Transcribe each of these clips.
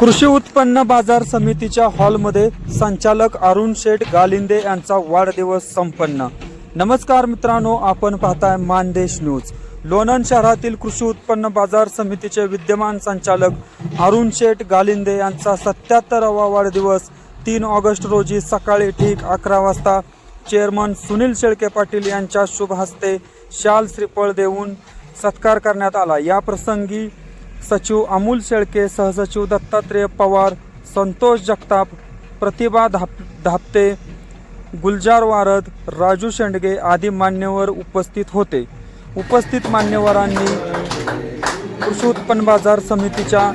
कृषी उत्पन्न बाजार समितीच्या हॉलमध्ये संचालक अरुण शेठ गालिंदे यांचा वाढदिवस संपन्न. नमस्कार मित्रांनो आपण पाहताय मानदेश न्यूज. लोणंद शहरातील कृषी उत्पन्न बाजार समितीचे विद्यमान संचालक अरुण शेठ गालिंदे यांचा सत्याहत्तरावा वाढदिवस तीन ऑगस्ट रोजी सकाळी ठीक अकरा वाजता चेअरमन सुनील शेळके पाटील यांच्या शुभ हस्ते शाल श्रीफळ देऊन सत्कार करण्यात आला. या प्रसंगी सचिव अमोल शेळके सहसचिव दत्तात्रेय पवार संतोष जगताप प्रतिभा धाप धापते गुलजार वारद राजू शेंडगे आदी मान्यवर उपस्थित होते. उपस्थित मान्यवरांनी कृषी उत्पन्न बाजार समितीच्या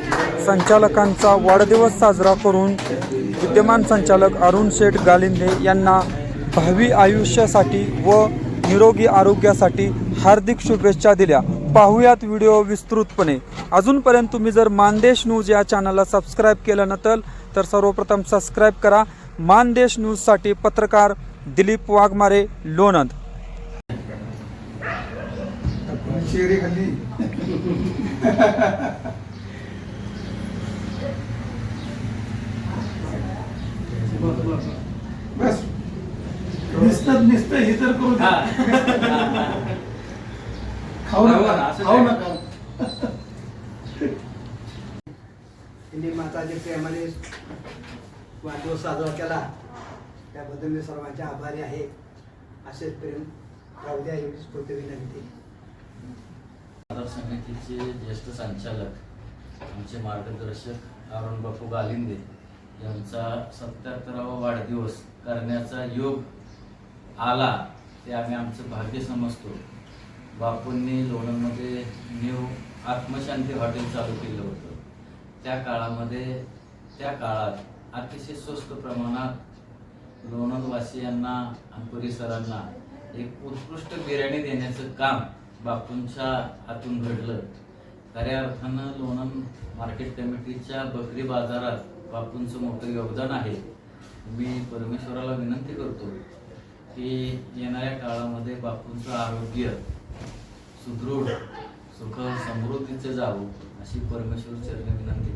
संचालकांचा वाढदिवस साजरा करून विद्यमान संचालक अरुण शेठ गालिंदे यांना भावी आयुष्यासाठी व निरोगी आरोग्यासाठी हार्दिक शुभेच्छा दिल्या. पाहूयात व्हिडिओ विस्तृतपणे. अजूनपर्यंत तुम्ही जर मानदेश न्यूज या चॅनलला सबस्क्राईब केलं नसेल तर सर्वप्रथम सबस्क्राईब करा. मानदेश न्यूजसाठी पत्रकार दिलीप वाघमारे लोणंद. बस. नुसतं नुसतं हे तर करू. खाऊ नका. खाऊ नका. त्यांनी माताच्या प्रेमाने वाढदिवस साजरा केला. त्याबद्दल मी सर्वांचे आभारी आहे. असेच प्रेम राहू द्या एवढीच कृती विनंती. बाजार समितीचे ज्येष्ठ संचालक आमचे मार्गदर्शक अरुण बापू गालिंदे यांचा सत्याहत्तरावा वाढदिवस करण्याचा योग आला ते आम्ही आमचं भाग्य समजतो. बापूंनी लोणंदमध्ये न्यू आत्मशांती हॉटेल चालू केलं होतं. त्या काळामध्ये त्या काळात अतिशय स्वस्त प्रमाणात लोणंदवासियांना आणि परिसरांना एक उत्कृष्ट बिर्याणी देण्याचं काम बापूंच्या हातून घडलं. खऱ्या अर्थानं लोणंद मार्केट कमिटीच्या बकरी बाजारात बापूंचं मोठं योगदान आहे. मी परमेश्वराला विनंती करतो की येणाऱ्या काळामध्ये बापूंचं आरोग्य सुदृढ सुख समृद्धीचं जावं अशी परमेश्वर चरणी विनंती.